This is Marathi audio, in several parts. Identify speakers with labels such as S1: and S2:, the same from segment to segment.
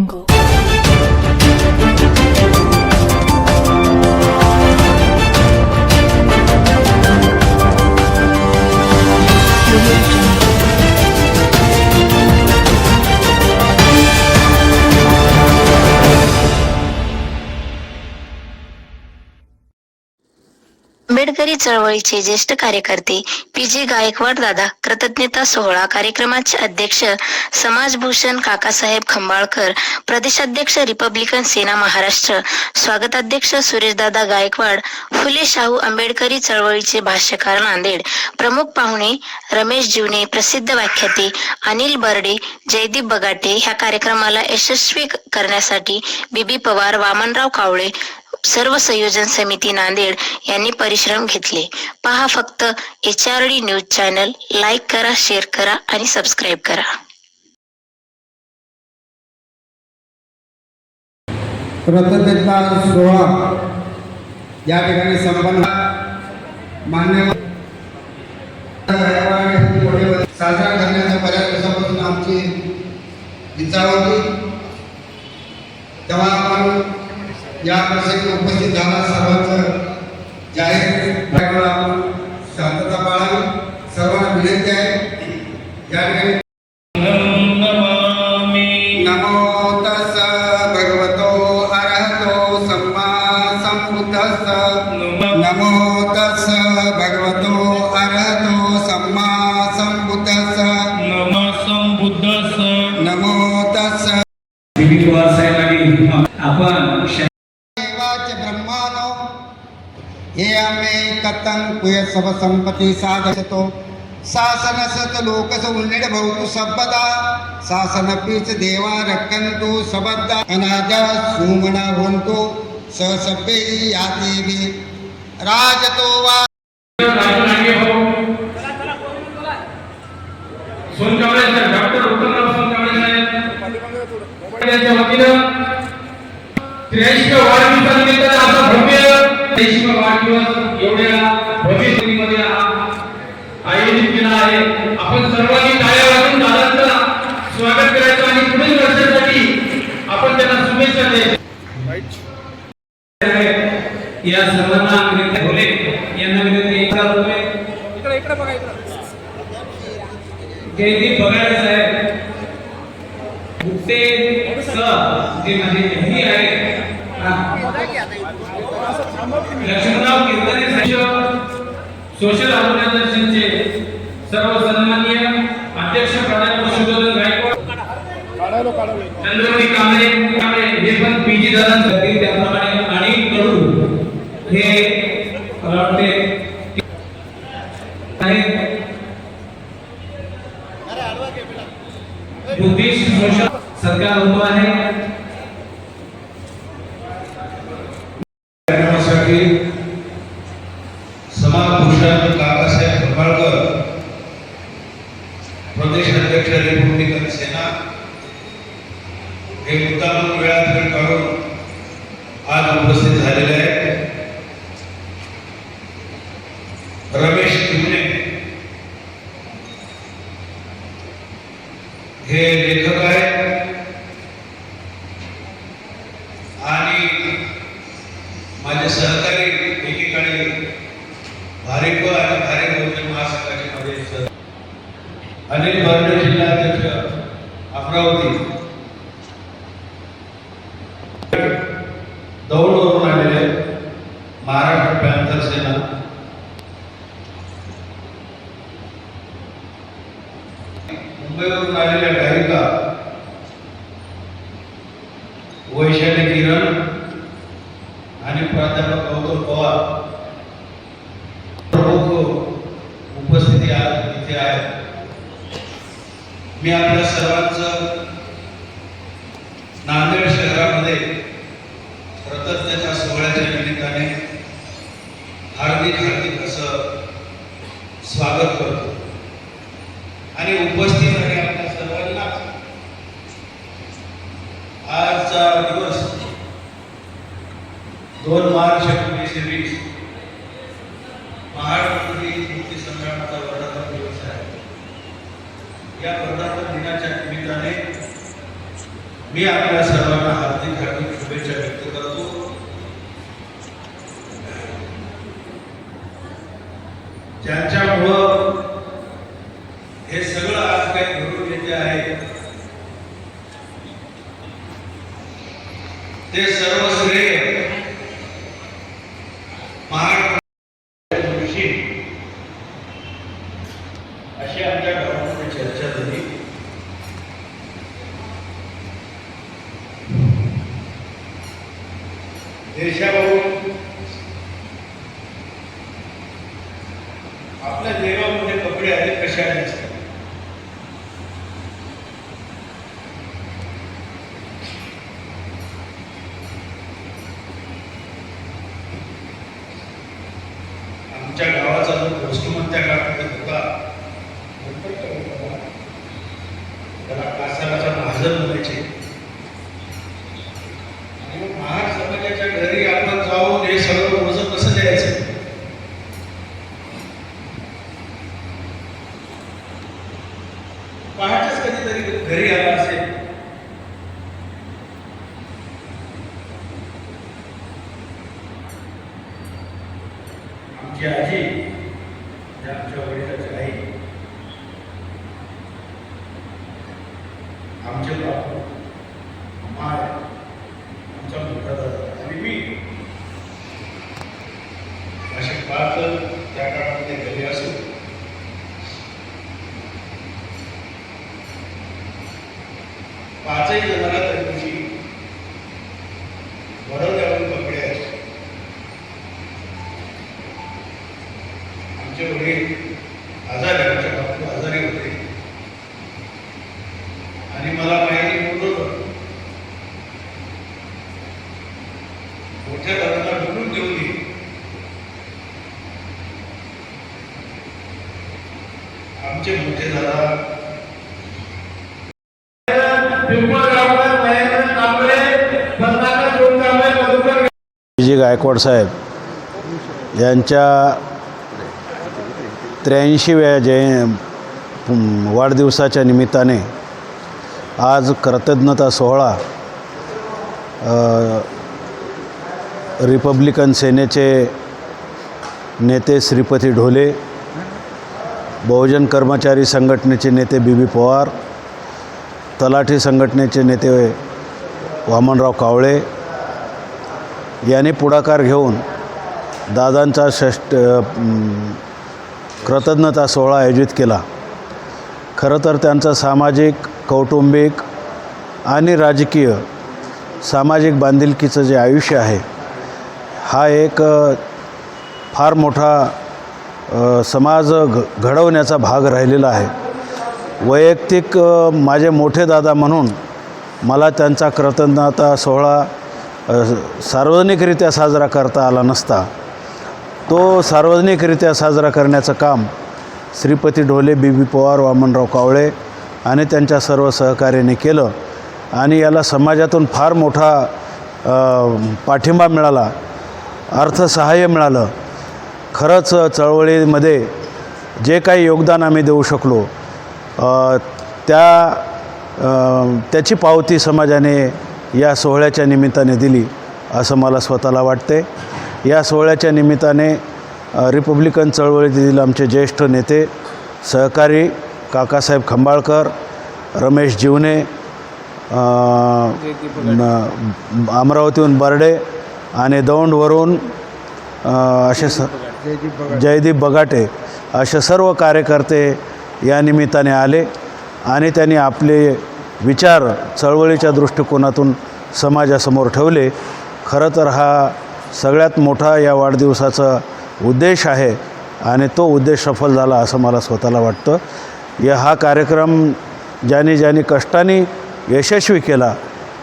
S1: Angle. आंबेडकरी चळवळीचे ज्येष्ठ कार्यकर्ते पी जी गायकवाड दादा कृतज्ञता सोहळा कार्यक्रमाचे अध्यक्ष समाजभूषण काकासाहेब खंबाळकर प्रदेशाध्यक्ष रिपब्लिकन सेना महाराष्ट्र स्वागताध्यक्ष सुरेशदादा गायकवाड फुले शाहू आंबेडकरी चळवळीचे भाष्यकार नांदेड प्रमुख पाहुणे रमेश जीवने प्रसिद्ध व्याख्याते अनिल बर्डे जयदीप बगाटे. ह्या कार्यक्रमाला यशस्वी करण्यासाठी बीबी पवार वामनराव कावळे सर्व संयोजन समिती नांदेड यांनी परिश्रम घेतले. पहा फक्त H R D news channel like करा शेअर करा आणि सबस्क्राईब करा.
S2: कृतज्ञता सोहळा या ठिकाणी संपन्न मान्यवर साजरा करण्याचा बऱ्याच दिवसापासून आमची इच्छा होती. तेव्हा आपण या प्रसंगी उपस्थित झाला सर्वांचं जाहीर देवाच ब्रह्मानो आम्ही कथन कुय सब संपत्ती साधतो शासन सत लोकस उन्निड भवतु सबदा शासन पीच देवा सबद्दा अनाजा सुमना होंतो। ससभ्ये या देवी राजतो वा
S3: साहेब डॉक्टर उत्तमराव साहेब. यांच्या वतीनं त्र्याऐंशी वाढदिवसानिमित्त असा भव्य त्र्याऐंशी वाढदिवस एवढ्या भव्यमध्ये आयोजित केला आहे. आपण सर्वांनी टाळ्या वाजून दादांचं स्वागत करायचं आणि पुढील वर्षासाठी आपण त्यांना शुभेच्छा द्यायच्या या सर्वांना विनंती भोले यांना विनंती
S4: इकडे इकडे बघा इकडे.
S3: जयदीप साहेब. गुप्ते सर जे माझे नेहमी आहेत. लक्ष्मणराव कीर्तने सोशल ऑर्गनायझेशनचे सर्व सन्माननीय अध्यक्ष प्राध्यापक शुभोधन गायकवाड चंद्रमणी कांबळे कांबळे हे पण पीजी दादांसाठी त्याप्रमाणे आणि कडू हे मला वाटते. बुद्धिस्ट सोशल सरकार उभं आहे.
S5: कार्यक्रमासाठी समाजभूषण काकासाहेब खंबाळकर प्रदेश अध्यक्ष रिपब्लिकन सेना हे मुद्दाम वेळात वेळ काढून आज उपस्थित झालेले आहेत. रमेश किमने हे लेखक आहेत आणि माझे सहकारी एकीकडे भारिप आणि भारे बहुजन महासंघाचे माझे सह अनिल बर्डे जिल्हाध्यक्ष अमरावती दौडवरून आलेले महाराष्ट्र पॅन्थर सेना मुंबईवरून आलेल्या गायिका वैशाली किरण आणि प्राध्यापक गौतम पवार प्रमुख उपस्थिती आज इथे आहे मी आपल्या सर्वांचं नांदेड शहरामध्ये कृतज्ञता सोहळ्याच्या निमित्ताने हार्दिक हार्दिक असं स्वागत करतो. आणि उपस्थित आहे आपल्या सर्वांना. आजचा दिवस दोन मार्च एकोणीसशे वीस. महात्मा मुक्ती संग्रामाचा वर्धापन दिवस आहे. या वर्धापन दिनाच्या निमित्ताने
S6: मी आपल्या सर्वांना हार्दिक हार्दिक शुभेच्छा व्यक्त करतो. ज्यांच्या हे सगळं आज काही घडून येते आहे ते सर्व श्रेय महाराष्ट्र दिवशी अशी आमच्या गावामध्ये चर्चा झाली देशावरून आपल्या देवामध्ये कपडे आले कशाने असतात आमच्या गावाचा जो पोस्टमन त्या काळामध्ये होता त्याला कासाराचा महाजन म्हणायचे आणि मग महार समाजाच्या घरी आपण जाऊन हे सगळं ओझं कसं द्यायचं पहाटेच कधीतरी घरी आला असेल जे आजी त्या आमच्या वडिलाची आई आमचे बापू माय आमचा मोठा दादा आणि मी. असे पाच त्या काळामध्ये घरी असो. पाचही जणांना त्या दिवशी वडवल्यावरून कपडे आहेत आमचे आजारी आमच्या बाबतीत आजारी होते. आणि मला माहिती नव्हतं मोठ्या दादाला ढकलून देऊन दे आमचे मोठे दादा
S5: गायकवाड साहेब यांच्या त्र्याऐंशीव्या जय वाढदिवसाच्या निमित्ताने आज कृतज्ञता सोहळा रिपब्लिकन सेनेचे नेते श्रीपती ढोले बहुजन कर्मचारी संघटनेचे नेते बी बी पवार तलाठी संघटनेचे नेते वामनराव कावळे याने पुढाकार घेऊन दादांचा षष्ट कृतज्ञता सोहळा आयोजित केला. खरं तर त्यांचं सामाजिक कौटुंबिक आणि राजकीय सामाजिक बांधिलकीचं जे आयुष्य आहे हा एक फार मोठा समाज घ घडवण्याचा भाग राहिलेला आहे. वैयक्तिक माझे मोठे दादा म्हणून मला त्यांचा कृतज्ञता सोहळा सार्वजनिकरित्या साजरा करता आला नसता. तो सार्वजनिकरित्या साजरा करण्याचं काम श्रीपती ढोले बी बी पवार वामनराव कावळे आणि त्यांच्या सर्व सहकार्याने केलं. आणि याला समाजातून फार मोठा पाठिंबा मिळाला अर्थसहाय्य मिळालं. खरंच चळवळीमध्ये जे काही योगदान आम्ही देऊ शकलो त्या त्याची पावती समाजाने या सोहळ्याच्या निमित्ताने दिली असं मला स्वतःला वाटते या सोहळ्याच्या निमित्ताने रिपब्लिकन चळवळीतील आमचे ज्येष्ठ नेते सहकारी काकासाहेब खंबाळकर रमेश जीवने अमरावतीहून बर्डे आणि दौंडवरून असे स जयदीप बगाटे असे सर्व कार्यकर्ते या निमित्ताने आले आणि त्यांनी आपले विचार चळवळीच्या दृष्टिकोनातून समाजासमोर ठेवले. खरं तर हा सगळ्यात मोठा या वाढदिवसाचा उद्देश आहे आणि तो उद्देश सफल झाला असं मला स्वतःला वाटतं. या हा कार्यक्रम ज्याने ज्याने कष्टाने यशस्वी केला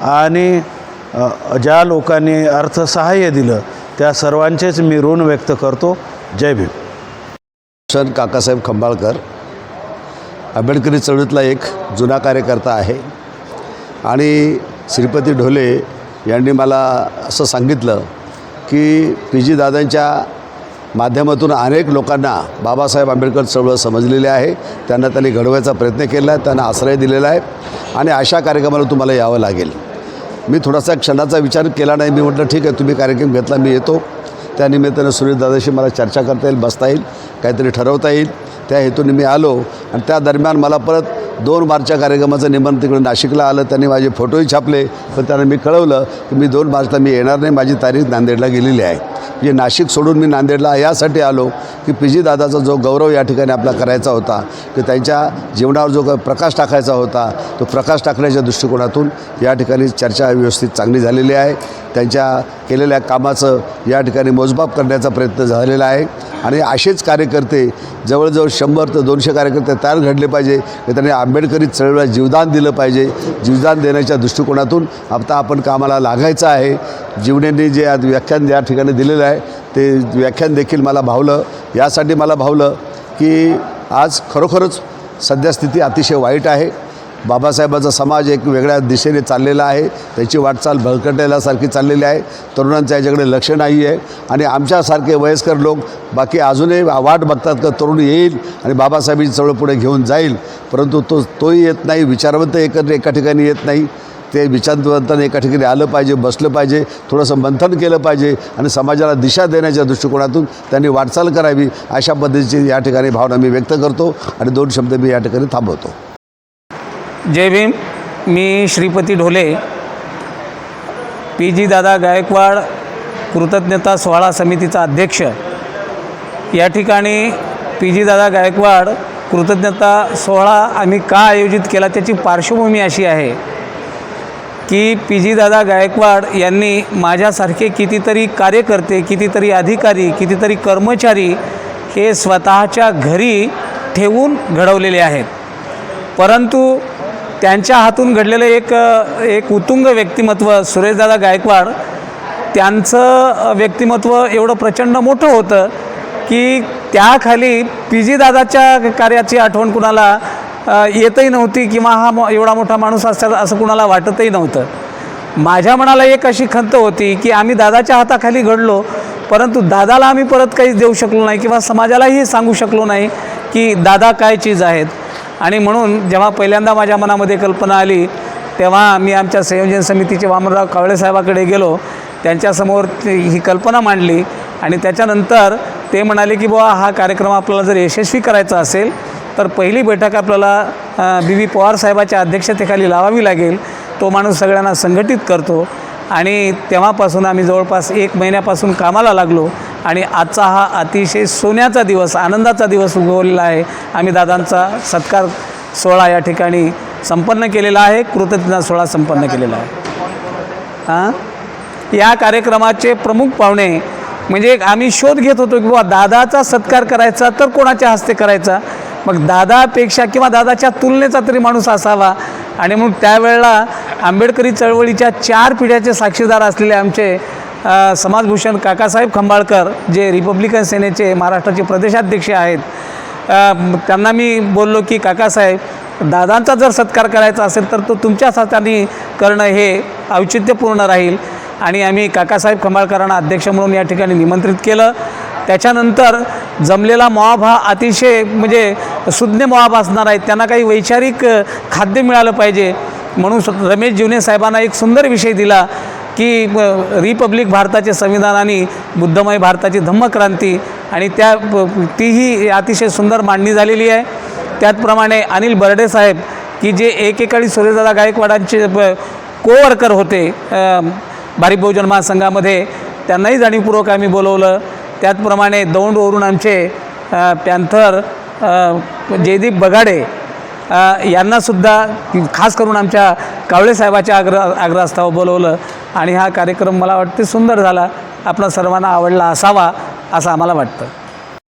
S5: आणि ज्या लोकांनी अर्थसहाय्य दिलं त्या सर्वांचेच मी ऋण व्यक्त करतो. जय भीम.
S7: सन काकासाहेब खंबाळकर आंबेडकरी चळवळीतला एक जुना कार्यकर्ता आहे आणि श्रीपती ढोले यांनी मला असं सांगितलं की पी जी दादांच्या माध्यमातून अनेक लोकांना बाबासाहेब आंबेडकर चळवळ समजलेली आहे. त्यांना त्यांनी घडवायचा प्रयत्न केला आहे त्यांना आश्रय दिलेला आहे आणि अशा कार्यक्रमाला तुम्हाला यावं लागेल. मी थोडासा क्षणाचा विचार केला नाही. मी म्हटलं ठीक आहे तुम्ही कार्यक्रम घेतला मी येतो. त्यानिमित्तानं सुरेशदादाशी मला चर्चा करता येईल बसता येईल काहीतरी ठरवता येईल. त्या हेतूने मी आलो आणि त्या दरम्यान मला परत दोन मार्चच्या कार्यक्रमाचं निमंत्रण तिकडे नाशिकला आलं त्यांनी माझे फोटोही छापले पण त्यांना मी कळवलं की मी दोन मार्चला मी येणार नाही माझी तारीख नांदेडला गेलेली आहे. म्हणजे नाशिक सोडून मी नांदेडला यासाठी आलो की पी जी दादाचा जो गौरव या ठिकाणी आपला करायचा होता की त्यांच्या जीवनावर जो काही प्रकाश टाकायचा होता तो प्रकाश टाकण्याच्या दृष्टिकोनातून या ठिकाणी चर्चा व्यवस्थित चांगली झालेली आहे. त्यांच्या केलेल्या कामाचं या ठिकाणी मोजमाप करण्याचा प्रयत्न झालेला आहे. आणि असेच कार्यकर्ते जवळजवळ शंभर ते दोनशे कार्यकर्ते तयार घडले पाहिजे की त्यांनी आंबेडकरी चळवळीला जीवदान दिलं पाहिजे. जीवदान देण्याच्या दृष्टिकोनातून आता आपण कामाला लागायचं आहे. जीवनेने जे आज व्याख्यान या ठिकाणी दिलेलं आहे ते व्याख्यान देखील मला भावलं. यासाठी मला भावलं की आज खरोखरच सध्या स्थिती अतिशय वाईट आहे. बाबासाहेबाचा समाज एक वेगळ्या दिशेने चाललेला आहे. त्याची वाटचाल भलकटल्यासारखी चाललेली आहे. तरुणांचं याच्याकडे लक्ष नाही आहे. आणि आमच्यासारखे वयस्कर लोक बाकी अजूनही वाट बघतात का तरुण येईल आणि बाबासाहेबांची चळवळ पुढे घेऊन जाईल. परंतु तो तोही येत नाही. विचारवंत एकत्र एका ठिकाणी येत नाही. ते विचारवंताने एका ठिकाणी आलं पाहिजे बसलं पाहिजे थोडंसं मंथन केलं पाहिजे आणि समाजाला दिशा देण्याच्या दृष्टिकोनातून त्यांनी वाटचाल करावी अशा पद्धतीची या ठिकाणी भावना मी व्यक्त करतो आणि दोन शब्द मी या ठिकाणी थांबवतो.
S4: जय भीम मी श्रीपती ढोले. पी जी दादा गायकवाड कृतज्ञता सोहळा समितीचा अध्यक्ष. या ठिकाणी पी जी दादा गायकवाड कृतज्ञता सोहळा आम्ही का आयोजित केला त्याची पार्श्वभूमी अशी आहे की पी जी दादा गायकवाड यांनी माझ्यासारखे कितीतरी कार्यकर्ते कितीतरी अधिकारी कितीतरी कर्मचारी हे स्वतःच्या घरी ठेवून घडवलेले आहेत. परंतु त्यांच्या हातून घडलेलं एक एक उत्तुंग व्यक्तिमत्व सुरेशदादा गायकवाड त्यांचं व्यक्तिमत्व एवढं प्रचंड मोठं होतं की त्याखाली पी जी दादाच्या कार्याची आठवण कुणाला येतही नव्हती किंवा हा एवढा मोठा माणूस असेल असं कुणाला वाटतही नव्हतं. माझ्या मनाला एक अशी खंत होती की आम्ही दादाच्या हाताखाली घडलो परंतु दादाला आम्ही परत काहीच देऊ शकलो नाही किंवा समाजालाही सांगू शकलो नाही की दादा काय चीज आहेत. आणि म्हणून जेव्हा पहिल्यांदा माझ्या मनामध्ये कल्पना आली तेव्हा मी आमच्या संयोजन समितीचे वामनराव कावळे साहेबाकडे गेलो. त्यांच्यासमोर ती- ही कल्पना मांडली आणि त्याच्यानंतर ते म्हणाले की बुवा हा कार्यक्रम आपल्याला जर यशस्वी करायचा असेल तर पहिली बैठक आपल्याला बी. व्ही. पवार साहेबाच्या अध्यक्षतेखाली लावावी लागेल. तो माणूस सगळ्यांना संघटित करतो. आणि तेव्हापासून आम्ही जवळपास एक महिन्यापासून कामाला लागलो. आणि आजचा हा अतिशय सोन्याचा दिवस आनंदाचा दिवस उगवलेला आहे. आम्ही दादांचा सत्कार सोहळा या ठिकाणी संपन्न केलेला आहे. कृतज्ञता सोहळा संपन्न केलेला आहे. हां? या कार्यक्रमाचे प्रमुख पाहुणे म्हणजे आम्ही शोध घेत होतो की बाबा दादाचा सत्कार करायचा तर कोणाच्या हस्ते करायचा? मग दादापेक्षा किंवा दादाच्या तुलनेचा तरी माणूस असावा. आणि मग त्यावेळेला आंबेडकरी चळवळीच्या चार पिढ्याचे साक्षीदार असलेले आमचे समाजभूषण काकासाहेब खंबाळकर जे रिपब्लिकन सेनेचे महाराष्ट्राचे प्रदेशाध्यक्ष आहेत त्यांना मी बोललो की काकासाहेब दादांचा जर सत्कार करायचा असेल तर तो तुमच्याच हाताने करणं हे औचित्यपूर्ण राहील. आणि आम्ही काकासाहेब खंबाळकरांना अध्यक्ष म्हणून या ठिकाणी निमंत्रित केलं. त्याच्यानंतर जमलेला मॉब हा अतिशय म्हणजे सुज्ञ मॉब असणार आहे त्यांना काही वैचारिक खाद्य मिळालं पाहिजे. म्हणून रमेश जीवने साहेबांना एक सुंदर विषय दिला. की रिपब्लिक भारताचे संविधान आणि बुद्धमय भारताची धम्मक्रांती आणि त्या प- तीही अतिशय सुंदर मांडणी झालेली आहे. त्याचप्रमाणे अनिल बर्डे साहेब की जे एकेकाळी सूर्यदादा गायकवाडांचे कोवर्कर होते अ, बहुजन महासंघामध्ये. त्यांनाही जाणीवपूर्वक आम्ही बोलवलं. त्याचप्रमाणे दौंडवरून आमचे पॅन्थर जयदीप बगाडे यांनासुद्धा खास करून आमच्या कावळेसाहेबाच्या आग्र आग्रह आग्रहास्थावर बोलवलं. आणि हा कार्यक्रम मला वाटते सुंदर झाला. आपला सर्वांना आवडला असावा असं आम्हाला वाटतं.